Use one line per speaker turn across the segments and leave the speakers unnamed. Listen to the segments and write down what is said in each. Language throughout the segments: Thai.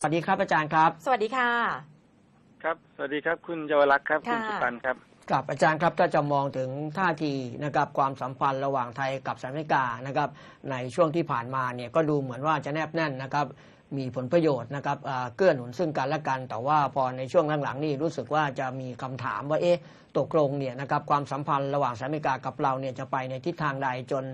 สวัสดีครับอาจารย์ครับ
สวัสดีค่ะ
ครับ สวัสดีครับ คุณเยาวรักษ์ครับ คุณ
ค่ะ
สุปันครับ
กับอาจารย์ครับถ้าจะมองถึงท่าทีนะครับความสัมพันธ์ระหว่างไทยกับสหรัฐอเมริกานะครับในช่วงที่ผ่านมาเนี่ยก็ดูเหมือนว่าจะแนบแน่นนะครับ มีผลประโยชน์นะครับอ่าเกื้อหนุนซึ่งกันและกัน แต่ว่าพอในช่วงหลังๆนี่รู้สึกว่าจะมีคำถามว่าเอ๊ะตกลงเนี่ยนะครับความสัมพันธ์ระหว่างสหรัฐอเมริกากับเราเนี่ยจะไปในทิศทางใดจน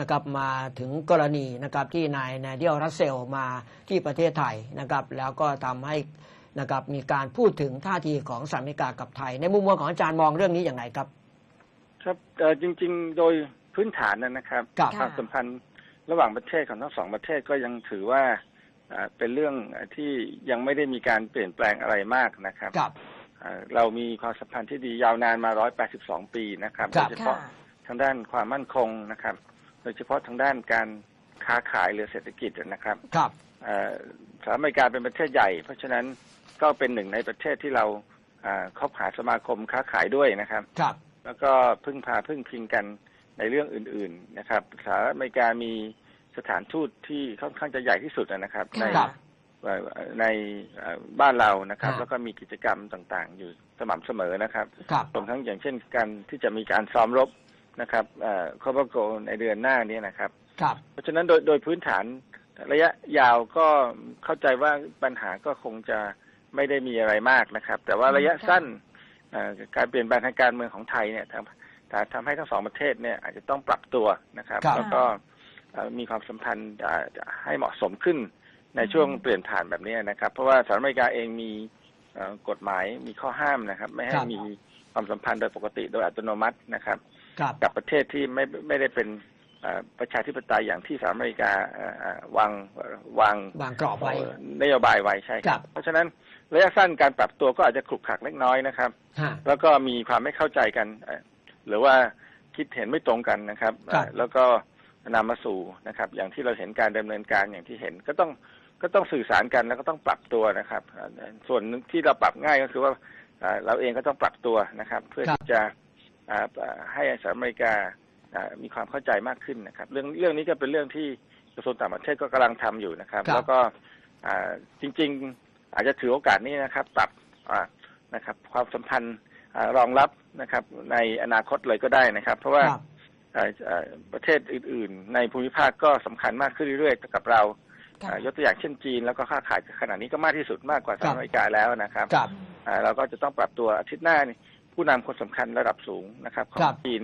นะครับมาถึงกรณีนะครับที่นายนายเดียลรัสเซลมาที่ประเทศไทยนะครับแล้วก็ทำให้นะครับมีการพูดถึงท่าทีของสหรัฐอเมริกากับไทย ในมุมมองของอาจารย์มองเรื่องนี้อย่างไรครับ
ครับเอ่อจริงๆโดยพื้นฐานนะนะครับ
กับ
ค่ะ
ความสัมพันธ์ระหว่างประเทศของทั้งสองประเทศก็ยังถือว่า เอ่อเป็นเรื่องที่ยังไม่ได้มีการเปลี่ยนแปลงอะไรมากนะครับ
กับ
เอ่อเรามีความสัมพันธ์ที่ดียาวนานมา 182 ปีนะครับ
ครั
โด
บ
ยเฉ
ค่ะ
พาะทางด้านความมั่นคงนะครับ โดยเฉพาะทางด้านการค้าขายหรือเศรษฐกิจนะครับ
กับ
เอ่อสหรัฐอเมริกาเป็นประเทศใหญ่ เพราะฉะนั้นก็เป็นหนึ่งในประเทศที่เราอ่าคบหาสมาคมค้าขายด้วยนะครับ
กับ
แล้วก็พึ่งพาพึ่งพิงกันในเรื่องอื่น ๆ นะครับสหรัฐอเมริกามี สถานทูตที่ค่อนข้างจะใหญ่ที่สุดนะครับใน
ค่ะ
เอ่อในเอ่อบ้านเรานะครับ
ฮะ
แล้วก็มีกิจกรรมต่างๆ อยู่สม่ำเสมอนะครับ
กับ
รวมทั้งอย่างเช่นการที่จะมีการซ้อมรบนะครับคอปโกในเดือนหน้านี้นะครับ
กับ
เพราะฉะนั้นโดยโดยพื้นฐานระยะยาวก็เข้าใจว่าปัญหาก็คงจะไม่ได้มีอะไรมากนะครับ แต่ว่า
อืม
ระยะ
ค่ะ
สั้นเอ่อการเปลี่ยนแปลงทางการเมืองของไทยเนี่ยทำทำทำให้ทั้งสองประเทศเนี่ยอาจจะต้องปรับตัวนะครับ
ครับ
แล้วก็เอ่อ มีความสัมพันธ์อ่าให้เหมาะสมขึ้นในช่วงเปลี่ยนผ่านแบบนี้นะครับ เพราะว่าสหรัฐอเมริกาเองมีเอ่อกฎหมายมีข้อห้ามนะครับ ไม่ให้มีความสัมพันธ์โดยปกติโดยอัตโนมัตินะครับ
กับ
กับประเทศที่ไม่ไม่ได้เป็นเอ่อประชาธิปไตยอย่างที่สหรัฐอเมริกาเอ่อเอ่อวางวาง
วางกรอบไว้
เอ่อนโยบายไว้ใช่ค
ครั
รับบเพราะฉะนั้นระยะสั้นการปรับตัวก็อาจจะขลุกขลักเล็กน้อยนะครับ
ฮะ
แล้วก็มีความไม่เข้าใจกันเอ่อหรือว่าคิดเห็นไม่ตรงกันนะครับ
ครับ
เอ่อแล้วก็ นำมาสู่นะครับ อย่างที่เราเห็นการดำเนินการอย่างที่เห็นก็ต้องก็ต้องสื่อสารกันแล้วก็ต้องปรับตัวนะครับเอ่อส่วนหนึ่งที่เราปรับง่ายก็คือว่าเอ่อเราเองก็ต้องปรับตัวนะครับ เพื่อ
ครับ
ที่จะอ่าอ่าให้สหรัฐอเมริกาอ่ามีความเข้าใจมากขึ้นนะครับ เรื่องเรื่องนี้ก็เป็นเรื่องที่กระทรวงต่างประเทศก็กำลังทำอยู่นะครับ
ครับ
แล้วก็อ่าจริง ๆอาจจะถือโอกาสนี้นะครับ ปรับอ่านะครับ ความสัมพันธ์อ่ารองรับนะครับ ในอนาคตเลยก็ได้นะครับ เพราะว่า
กับ
เอ่อเอ่อ ประเทศอื่น ๆ ในภูมิภาคก็สำคัญมากขึ้นเรื่อยๆกับเรา
ค่ะ
อ่ายกตัวอย่างเช่นจีน แล้วก็ค้าขายขนาดนี้ก็มากที่สุดมากกว่าสหรัฐอเมริกาแล้วนะครับ
กับ
อ่าเราก็จะต้องปรับตัวอาทิตย์หน้านี่ผู้นำคนสำคัญระดับสูงนะครับขอ
ครั
ง
บ
จีน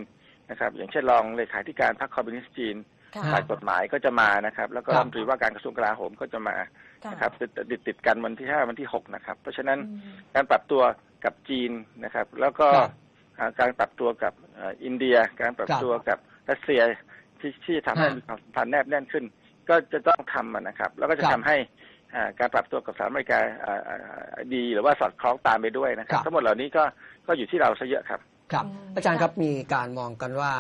นะครับ อย่างเช่นรองเลขาธิการพรรคคอมมิวนิสต์จีน
ค่ะ
ฝ่ายกฎหมายก็จะมานะครับ แล้วก็
ครั
รับฐมนตรีว่าการกระทรวงกลาโหมก็จะมา
ค่ะ
นะครับติดติดติดกันวันที่ห้าวันที่หกนะครับ เพราะฉะนั้น
อืม
การปรับตัวกับจีนนะครับ แล้วก็
ครับ
อ่าการปรับตัวกับเอ่ออินเดียการปรับ
ครับ
ตัวกับรัสเซียที่ที่ทำให้
ฮะ
มีความสัมพันธ์แนบแน่นขึ้น ก็จะต้องทำอะนะครับ แล้วก็จะ
ครับ
ทำให้อ่าการปรับตัวกับสหรัฐอเมริกาอ่าอ่าดีหรือว่าสอดคล้องตามไปด้วยนะครับ
ครับ
ทั้งหมดเหล่านี้ก็ก็อยู่ที่เราซะเยอะครับ
ครับ
อืม
อาจารย์
ค่ะ
ครับมีการมองกันว่า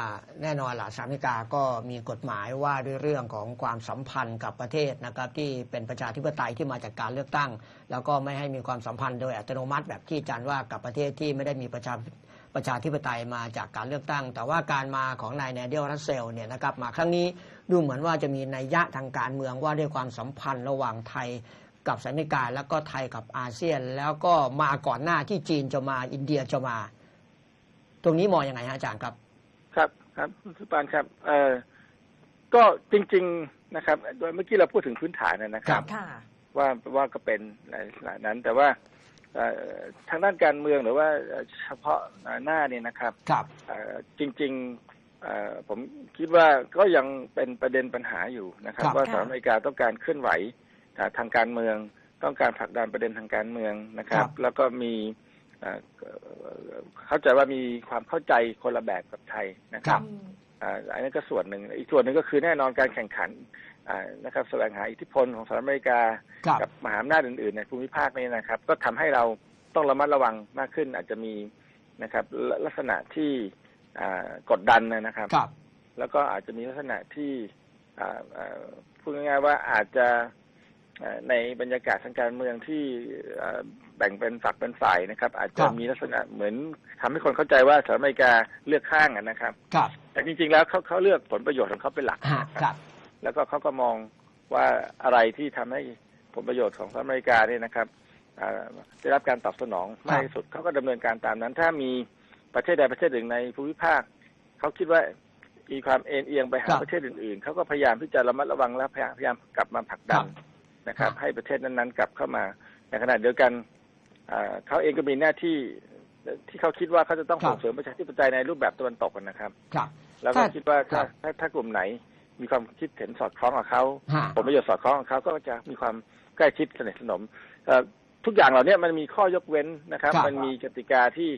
แน่นอนหละสหรัฐอเมริกาก็มีกฎหมายว่าด้วยเรื่องของความสัมพันธ์กับประเทศนะครับ ที่เป็นประชาธิปไตยที่มาจากการเลือกตั้ง แล้วก็ไม่ให้มีความสัมพันธ์โดยอัตโนมัติแบบที่อาจารย์ว่ากับประเทศที่ไม่ได้มีประชา ประชาธิปไตยมาจากการเลือกตั้ง แต่ว่าการมาของนายแนเดียลรัสเซลเนี่ยนะครับมาครั้งนี้ดูเหมือนว่าจะมีนัยยะทางการเมืองว่าด้วยความสัมพันธ์ระหว่างไทยกับสหรัฐอเมริกาแล้วก็ไทยกับอาเซียน แล้วก็มาก่อนหน้าที่จีนจะมาอินเดียจะมา ตรงนี้มองยังไงฮะอาจารย์ครับ
ครับครับคุณสุปานครับ เอ่อก็จริง ๆนะครับ โดยเมื่อกี้เราพูดถึงพื้นฐานนะครั
ครับบ
ค่ะ
ว่าว่าก็เป็นหลายนั้น แต่ว่าเอ่อ ทางด้านการเมืองหรือว่าเฉพาะหน้าเนี่ยนะครับ
ครับ
เอ่อจริงๆเอ่อผมคิดว่าก็ยังเป็นประเด็นปัญหาอยู่นะครับ
ครับ
ว่า
ค่ะ
สหรัฐอเมริกาต้องการเคลื่อนไหวอ่าทางการเมือง ต้องการผลักดันประเด็นทางการเมืองนะครับ แล้วก็มีเอ่อเข้าใจว่ามีความเข้าใจคนละแบบกับไทยนะครับ
อืม
อ่าอันนั้นก็ส่วนหนึ่งอีกส่วนหนึ่งก็คือแน่นอนการแข่งขันอ่า นะครับแสวงหาอิทธิพลของสหรัฐอเมริกา
ครับ
กับมหาอำนาจอื่นๆ ในภูมิภาคนี้นะครับ ก็ทำให้เราต้องระมัดระวังมากขึ้นอาจจะมีนะครับลลักษณะที่อ่ากดดันนะครับ
ครับ
แล้วก็อาจจะมีลักษณะที่อ่าอ่าพูดง่ายๆว่าอาจจะอ่าในบรรยากาศทางการเมืองที่อ่าแบ่งเป็นฝักเป็นฝ่ายนะครับ อาจจะ
ครับ
มีลักษณะเหมือนทำให้คนเข้าใจว่าสหรัฐอเมริกาเลือกข้างอะนะครับ
ครับ
แต่จริงๆแล้วเขาเขาเลือกผลประโยชน์ของเขาเป็นหลัก
ฮะ
นะครับ แล้วก็เขาก็มองว่าอะไรที่ทำให้ผลประโยชน์ของสหรัฐอเมริกาเนี่ยนะครับอ่าได้รับการตอบสนองมากที่สุดเขาก็ดำเนินการตามนั้น ถ้ามีประเทศใดประเทศหนึ่งในภูมิภาคเขาคิดว่ามีความเอ็นเอียงไปหา
ครับ
ประเทศอื่นๆเขาก็พยายามที่จะระมัดระวังและพยายามพยายามกลับมาผลักดัน
ครับ
นะครับ
ครับ
ให้ประเทศนั้นๆ กลับเข้ามาในขณะเดียวกันอ่าเขาเองก็มีหน้าที่ที่เขาคิดว่าเขาจะต้อง
ครับ
ส่งเสริมประชาธิปไตยในรูปแบบตะวันตกนะครับ
ครับ
แล้วก็
ถ้า
คิดว่าถ้า
ครับ
ถ้าถ้ากลุ่มไหน มีความคิดเห็นสอดคล้องกับเขา
ฮะ
ผลประโยชน์สอดคล้องกับเขาก็จะมีความใกล้ชิดสนิทสนมเอ่อทุกอย่างเหล่านี้มันมีข้อยกเว้นนะครับ
ครับ
มันมีกติกาที่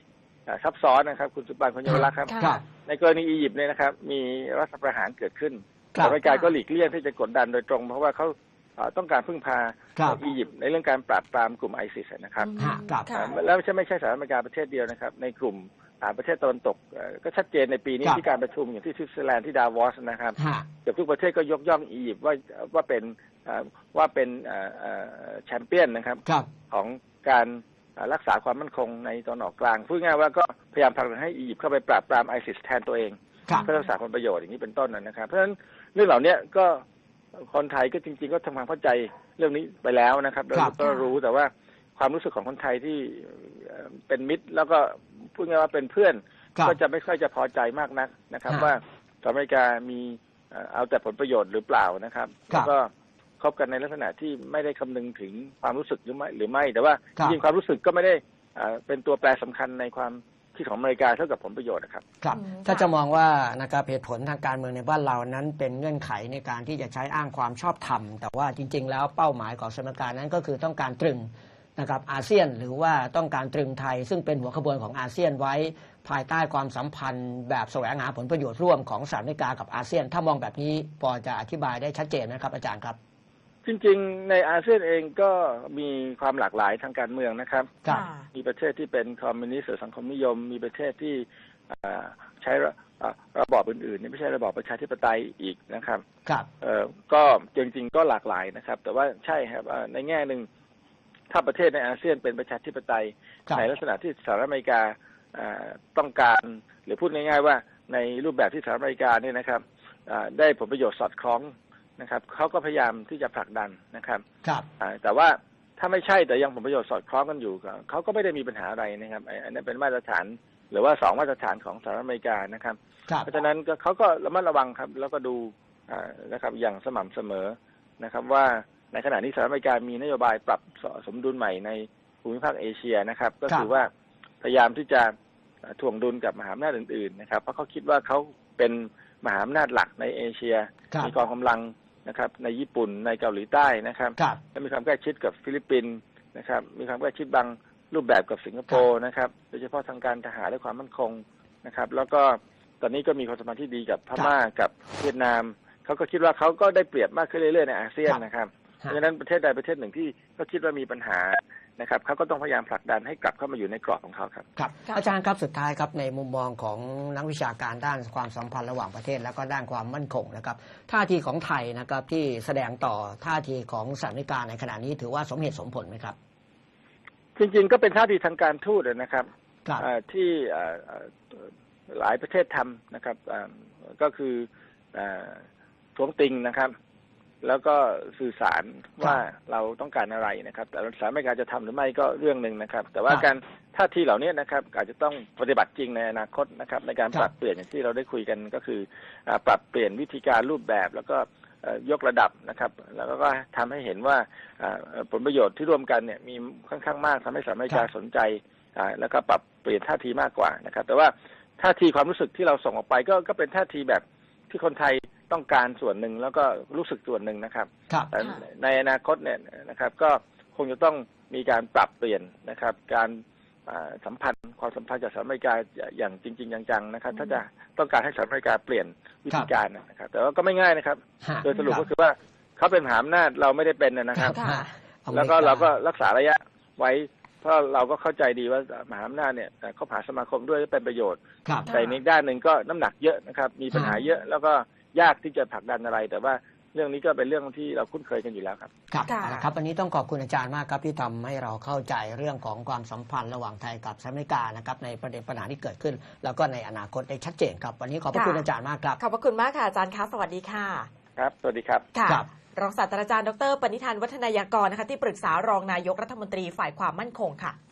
เอ่อซับซ้อนนะครับ คุณสุปานคุณเยาวรักษ์ครับ
ค่ะ
ครับ
ในกรณีอียิปต์เนี่ยนะครับ มีรัฐประหารเกิดขึ้น
ครั
สห
บ
รัฐอเมริกาก็หลีกเลี่ยงที่จะกดดันโดยตรง เพราะว่าเขาเอ่อต้องการพึ่งพา
ครับ
อียิปต์ในเรื่องการปราบปรามกลุ่มไอซิสนะครับ
ฮะครับ
ค่ะ
เอ่อแล้วไม่ใช่ไม่ใช่สหรัฐอเมริกาประเทศเดียวนะครับ ในกลุ่มอ่า ประเทศตะวันตกเอ่อก็ชัดเจนในปีนี้
ครับ
ที่การประชุมอย่างที่สวิตเซอร์แลนด์ที่ดาวอสนะครับ
ฮะ
เกือบทุกประเทศก็ยกย่องอียิปต์ว่าว่าเป็นเอ่อว่าเป็นเอ่อเอ่อแชมเปี้ยนนะครับ
ครับ
ของการเอ่อรักษาความมั่นคงในตอนออกกลางพูดง่ายๆว่าก็พยายามผลักดันให้อียิปต์เข้าไปปราบปรามไอซิสแทนตัวเอง
ครับ
เพื่อรักษาผลประโยชน์อย่างนี้เป็นต้นนะครับ เพราะฉะนั้นเรื่องเหล่านี้ก็คนไทยก็จริง ๆ ก็ทำความเข้าใจเรื่องนี้ไปแล้วนะครับเรา
ครับ
ก็รู้แต่ว่าความรู้สึกของคนไทยที่เอ่อเป็นมิตรแล้วก็ พูดง่ายๆว่าเป็นเพื่อน
ครับ
ก็จะไม่ค่อยจะพอใจมากนักนะครับ
ฮะ
ว่าสหรัฐอเมริกามีเอ่อเอาแต่ผลประโยชน์หรือเปล่านะครับ
ครับ
แล้วก็คบกันในลักษณะที่ไม่ได้คำนึงถึงความรู้สึกหรือไม่หรือไม่ แต่ว่า
ครับ
จริงๆความรู้สึกก็ไม่ได้เอ่อเป็นตัวแปรสำคัญในความคิดของอเมริกาเท่ากับผลประโยชน์นะครับ
ครับ
อืม
ถ้า
ค่ะ
จะมองว่านะครับเหตุผลทางการเมืองในบ้านเรานั้นเป็นเงื่อนไขในการที่จะใช้อ้างความชอบธรรม แต่ว่าจริง ๆ แล้วเป้าหมายของสมการนั้นก็คือต้องการตรึง นะครับอาเซียนหรือว่าต้องการตรึงไทย ซึ่งเป็นหัวขบวนของอาเซียนไว้ภายใต้ความสัมพันธ์ แบบแสวงหาผลประโยชน์ร่วมของสหรัฐอเมริกากับอาเซียน ถ้ามองแบบนี้พอจะอธิบายได้ชัดเจนนะครับ อาจารย์ครับ
จริงๆ ในอาเซียนเองก็มีความหลากหลายทางการเมืองนะครับ
ครับ
ค่ะ
มีประเทศที่เป็นคอมมิวนิสต์หรือสังคมนิยม มีประเทศที่อ่าใช้ระอ่าระบอบอื่นๆนี่ไม่ใช่ระบอบประชาธิปไตยอีกนะครับ
ครับ
เอ่อก็จริงๆก็หลากหลายนะครับ แต่ว่าใช่ครับอ่าในแง่หนึ่ง ถ้าประเทศในอาเซียนเป็นประชาธิปไตย
ครับ
ในลักษณะที่สหรัฐอเมริกาอ่าต้องการ หรือพูดง่ายๆว่าในรูปแบบที่สหรัฐอเมริกาเนี่ยนะครับอ่าได้ผลประโยชน์สอดคล้องนะครับเขาก็พยายามที่จะผลักดันนะครับ
ครับ
อ่าแต่ว่าถ้าไม่ใช่แต่ยังผลประโยชน์สอดคล้องกันอยู่ก็เขาก็ไม่ได้มีปัญหาอะไรนะครับไอ้อันนั้นเป็นมาตรฐานหรือว่าสองมาตรฐานของสหรัฐอเมริกานะครับ
ครับ
เพราะฉะนั้นก็เขาก็ระมัดระวังครับ แล้วก็ดูอ่านะครับอย่างสม่ำเสมอนะครับว่า ในขณะนี้สหรัฐอเมริกามีนโยบายปรับสสมดุลใหม่ในภูมิภาคเอเชียนะครับ ก็คือว่าพยายามที่จะอ่าถ่วงดุลกับมหาอำนาจอื่นๆนะครับ เพราะเขาคิดว่าเขาเป็นมหาอำนาจหลักในเอเชีย
ครับ
มีกองกำลังนะครับ ในญี่ปุ่นในเกาหลีใต้นะครับ
ครับ
และมีความใกล้ชิดกับฟิลิปปินส์นะครับ มีความใกล้ชิดบางรูปแบบกับสิงคโปร์นะครับ โดยเฉพาะทางการทหารและความมั่นคงนะครับ แล้วก็ตอนนี้ก็มีความสัมพันธ์ที่ดีกับพม่ากับเวียดนามเขาก็คิดว่าเขาก็ได้เปรียบมากขึ้นเรื่อยๆในอาเซียนนะครับ เพราะฉะนั้นประเทศใดประเทศหนึ่งที่เขาคิดว่ามีปัญหานะครับเขาก็ต้องพยายามผลักดันให้กลับเข้ามาอยู่ในกรอบของเขาครับ
ครับ
ค่ะ
อาจารย์ครับสุดท้ายครับในมุมมองของนักวิชาการด้านความสัมพันธ์ระหว่างประเทศ แล้วก็ด้านความมั่นคงนะครับท่าทีของไทยนะครับที่แสดงต่อท่าทีของสหรัฐอเมริกาในขณะนี้ถือว่าสมเหตุสมผลไหมครับ
จริงๆก็เป็นท่าทีทางการทูตนะครับ
ครับ
อ่าที่อ่าอ่าหลายประเทศทำนะครับอ่าก็คืออ่าท้วงติงนะครับ แล้วก็สื่อสารว่าเราต้องการอะไรนะครับ แต่สหรัฐอเมริกาจะทำหรือไม่ก็เรื่องหนึ่งนะครับ แต่ว่า
ครับ
การท่าทีเหล่านี้นะครับอาจจะต้องปฏิบัติจริงในอนาคตนะครับ ในการ
ครับ
ปรับเปลี่ยนอย่างที่เราได้คุยกันก็คืออาปรับเปลี่ยนวิธีการรูปแบบแล้วก็เอ่อยกระดับนะครับ แล้วก็ทำให้เห็นว่าอ่าผลประโยชน์ที่ร่วมกันเนี่ยมีค่อนข้างมากทำให้สหรัฐอเมริกา
ครับ
สนใจอ่าแล้วก็ปรับเปลี่ยนท่าทีมากกว่านะครับ แต่ว่าท่าทีความรู้สึกที่เราส่งออกไปก็ก็เป็นท่าทีแบบที่คนไทย ต้องการส่วนหนึ่งแล้วก็รู้สึกส่วนหนึ่งนะครับ
ครับ
แต่
ค่ะ
ในอนาคตเนี่ยนะครับ ก็คงจะต้องมีการปรับเปลี่ยนนะครับ การอ่าสัมพันธ์ความสัมพันธ์กับสหรัฐอเมริกาอย่างจริง ๆ จังๆนะครับ ถ้าจะต้องการให้สหรัฐอเมริกาเปลี่ยนวิธีการนะครับ แต่ว่าก็ไม่ง่ายนะครับ
ฮะ
โดยสรุปก็คือว่าเขาเป็นมหาอำนาจเราไม่ได้เป็นนะครับ
ค่ะ
อม
แล้วก็เราก็รักษาระยะไว้เพราะเราก็เข้าใจดีว่ามหาอำนาจเนี่ยเขาหาสมาคมด้วยเป็นประโยชน์
ครับ
ค่ะ
แต่ในด้านหนึ่งก็น้ำหนักเยอะนะครับ มีปัญหาเยอะแล้วก็ ยากที่จะผลักดันอะไร แต่ว่าเรื่องนี้ก็เป็นเรื่องที่เราคุ้นเคยกันอยู่แล้วครับ
ครับ
ค่ะ
เอาละครับวันนี้ต้องขอบคุณอาจารย์มากครับที่ทำให้เราเข้าใจเรื่องของความสัมพันธ์ระหว่างไทยกับสหรัฐอเมริกานะครับในประเด็นปัญหาที่เกิดขึ้น แล้วก็ในอนาคตได้ชัดเจนครับ วันนี้ขอบพระคุณ
ค่ะ
อาจารย์มากครับ
ขอบพระคุณมากค่ะอาจารย์คะสวัสดีค่ะ
ครับ สวัสดีครับ
ค่ะ
ครับ
รองศาสตราจารย์ดรปณิธานวัฒนายากรนะคะที่ปรึกษารองนายกรัฐมนตรีฝ่ายความมั่นคงค่ะ
เปิดข่าวเด่นเจาะ